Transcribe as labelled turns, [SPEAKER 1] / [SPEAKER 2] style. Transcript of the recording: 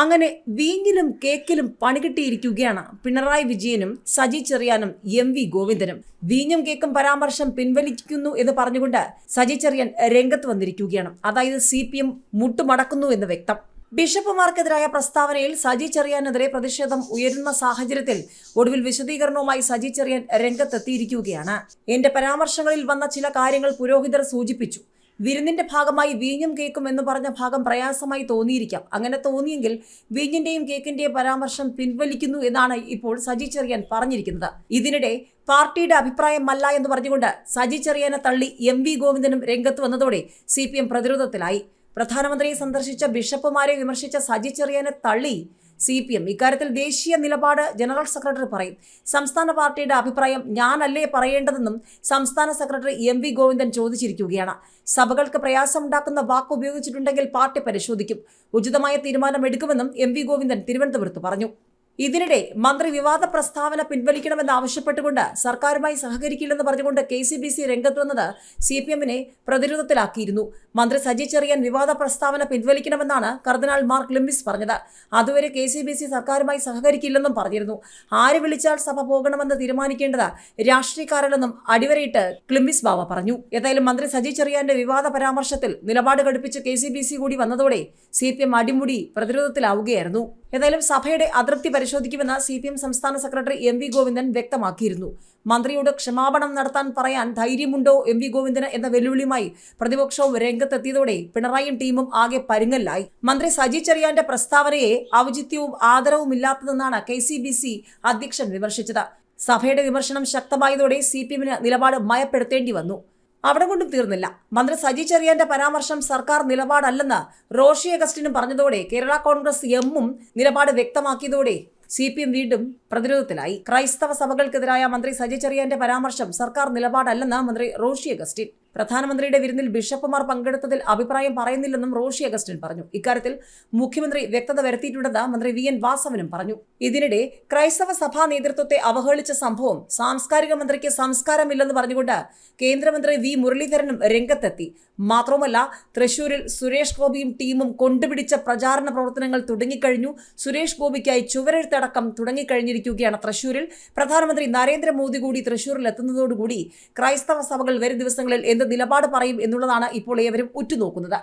[SPEAKER 1] അങ്ങനെ വീഞ്ഞിലും കേക്കിലും പണികിട്ടിയിരിക്കുകയാണ് പിണറായി വിജയനും സജി ചെറിയാനും എം വി ഗോവിന്ദനും. വീഞ്ഞും കേക്കും പരാമർശം പിൻവലിക്കുന്നു എന്ന് പറഞ്ഞുകൊണ്ട് സജി ചെറിയൻ രംഗത്ത് വന്നിരിക്കുകയാണ്. അതായത് സി പി എം മുട്ടുമടക്കുന്നു എന്ന് വ്യക്തം. ബിഷപ്പുമാർക്കെതിരായ പ്രസ്താവനയിൽ സജി ചെറിയാനെതിരെ പ്രതിഷേധം ഉയരുന്ന സാഹചര്യത്തിൽ ഒടുവിൽ വിശദീകരണവുമായി സജി ചെറിയാൻ രംഗത്തെത്തിയിരിക്കുകയാണ്. എന്റെ പരാമർശങ്ങളിൽ വന്ന ചില കാര്യങ്ങൾ പുരോഹിതർ സൂചിപ്പിച്ചു. വിരുന്നിന്റെ ഭാഗമായി വീഞ്ഞും കേക്കും എന്ന് പറഞ്ഞ ഭാഗം പ്രയാസമായി തോന്നിയിരിക്കാം. അങ്ങനെ തോന്നിയെങ്കിൽ വീഞ്ഞിന്റെയും കേക്കിന്റെയും പരാമർശം പിൻവലിക്കുന്നു എന്നാണ് ഇപ്പോൾ സജി ചെറിയാൻ പറഞ്ഞിരിക്കുന്നത്. ഇതിനിടെ പാർട്ടിയുടെ അഭിപ്രായമല്ല എന്ന് പറഞ്ഞുകൊണ്ട് സജി ചെറിയാനെ തള്ളി എം വി ഗോവിന്ദനും രംഗത്ത് വന്നതോടെ സി പി എം പ്രതിരോധത്തിലായി. പ്രധാനമന്ത്രിയെ സന്ദർശിച്ച ബിഷപ്പുമാരെ വിമർശിച്ച സജി ചെറിയാനെ തള്ളി സി പി എം. ഇക്കാര്യത്തിൽ ദേശീയ നിലപാട് ജനറൽ സെക്രട്ടറി പറയും. സംസ്ഥാന പാർട്ടിയുടെ അഭിപ്രായം ഞാനല്ലേ പറയേണ്ടതെന്നും സംസ്ഥാന സെക്രട്ടറി എം വി ഗോവിന്ദൻ ചോദിച്ചിരിക്കുകയാണ്. സഭകൾക്ക് പ്രയാസമുണ്ടാക്കുന്ന വാക്ക് ഉപയോഗിച്ചിട്ടുണ്ടെങ്കിൽ പാർട്ടി പരിശോധിക്കും. ഉചിതമായ തീരുമാനം എടുക്കുമെന്നും എം വി ഗോവിന്ദൻ തിരുവനന്തപുരത്ത് പറഞ്ഞു. ഇതിനിടെ മന്ത്രി വിവാദ പ്രസ്താവന പിൻവലിക്കണമെന്ന് ആവശ്യപ്പെട്ടുകൊണ്ട് സർക്കാരുമായി സഹകരിക്കില്ലെന്ന് പറഞ്ഞുകൊണ്ട് കെ സി ബി സി രംഗത്ത് വന്നത് സി പി എമ്മിനെ പ്രതിരോധത്തിലാക്കിയിരുന്നു. മന്ത്രി സജി ചെറിയാൻ വിവാദ പ്രസ്താവന പിൻവലിക്കണമെന്നാണ് കർദിനാൾ മാർക്ക് ലിംബിസ് പറഞ്ഞത്. അതുവരെ കെ സി ബി സി സർക്കാരുമായി സഹകരിക്കില്ലെന്നും പറഞ്ഞിരുന്നു. ആര് വിളിച്ചാൽ സഭ പോകണമെന്ന് തീരുമാനിക്കേണ്ടത് രാഷ്ട്രീയക്കാരല്ലെന്നും അടിവരയിട്ട് ക്ലിംബിസ് ബാവ പറഞ്ഞു. ഏതായാലും മന്ത്രി സജി ചെറിയാന്റെ വിവാദ പരാമർശത്തിൽ നിലപാട് ഘടിപ്പിച്ച് കെ സി ബി സി കൂടി വന്നതോടെ സി പി എം അടിമുടി പ്രതിരോധത്തിലാവുകയായിരുന്നു. ഏതായാലും സഭയുടെ അതൃപ്തി പരിശോധിക്കുമെന്ന് സി പി എം സംസ്ഥാന സെക്രട്ടറി എം വി ഗോവിന്ദൻ വ്യക്തമാക്കിയിരുന്നു. മന്ത്രിയോട് ക്ഷമാപണം നടത്താൻ പറയാൻ ധൈര്യമുണ്ടോ എം വി ഗോവിന്ദന് എന്ന വെല്ലുവിളിയുമായി പ്രതിപക്ഷവും രംഗത്തെത്തിയതോടെ പിണറായിയും ടീമും ആകെ പരുങ്ങലായി മന്ത്രി സജി ചെറിയാന്റെ പ്രസ്താവനയെ ഔചിത്യവും ആദരവും ഇല്ലാത്തതെന്നാണ് കെ സി ബി സി അധ്യക്ഷൻ വിമർശിച്ചത്. സഭയുടെ വിമർശനം ശക്തമായതോടെ സി പി എമ്മിന് നിലപാട് മയപ്പെടുത്തേണ്ടി വന്നു. അവിടെ കൊണ്ടും തീർന്നില്ല. മന്ത്രി സജി ചെറിയാന്റെ പരാമർശം സർക്കാർ നിലപാടല്ലെന്ന് റോഷി അഗസ്റ്റിനും പറഞ്ഞതോടെ കേരള കോൺഗ്രസ് എമ്മും നിലപാട് വ്യക്തമാക്കിയതോടെ സി പി എം വീണ്ടും പ്രതിരോധത്തിലായി. ക്രൈസ്തവ സഭകൾക്കെതിരായ മന്ത്രി സജി ചെറിയാന്റെ പരാമർശം സർക്കാർ നിലപാടല്ലെന്ന് മന്ത്രി റോഷി അഗസ്റ്റിൻ. പ്രധാനമന്ത്രിയുടെ വിരുന്നിൽ ബിഷപ്പുമാർ പങ്കെടുത്തതിൽ അഭിപ്രായം പറയുന്നില്ലെന്നും റോഷി അഗസ്റ്റിൻ പറഞ്ഞു. ഇക്കാര്യത്തിൽ മുഖ്യമന്ത്രി വ്യക്തത വരുത്തിയിട്ടുണ്ടെന്ന് മന്ത്രി വി എൻ വാസവനും പറഞ്ഞു. ഇതിനിടെ ക്രൈസ്തവ സഭാ നേതൃത്വത്തെ അവഹേളിച്ച സംഭവം സാംസ്കാരിക മന്ത്രിക്ക് സംസ്കാരമില്ലെന്ന് പറഞ്ഞുകൊണ്ട് കേന്ദ്രമന്ത്രി വി മുരളീധരനും രംഗത്തെത്തി. മാത്രവുമല്ല തൃശൂരിൽ സുരേഷ് ഗോപിയും ടീമും കൊണ്ടുപിടിച്ച പ്രചാരണ പ്രവർത്തനങ്ങൾ തുടങ്ങിക്കഴിഞ്ഞു. സുരേഷ് ഗോപിക്കായി ചുവരെഴുത്തടക്കം തുടങ്ങിക്കഴിഞ്ഞിരിക്കുകയാണ് തൃശൂരിൽ. പ്രധാനമന്ത്രി നരേന്ദ്രമോദി കൂടി തൃശൂരിൽ എത്തുന്നതോടുകൂടി ക്രൈസ്തവ സഭകൾ വരും ദിവസങ്ങളിൽ നിലപാട് പറയും എന്നുള്ളതാണ് ഇപ്പോൾ ഏവരും ഉറ്റുനോക്കുന്നത്.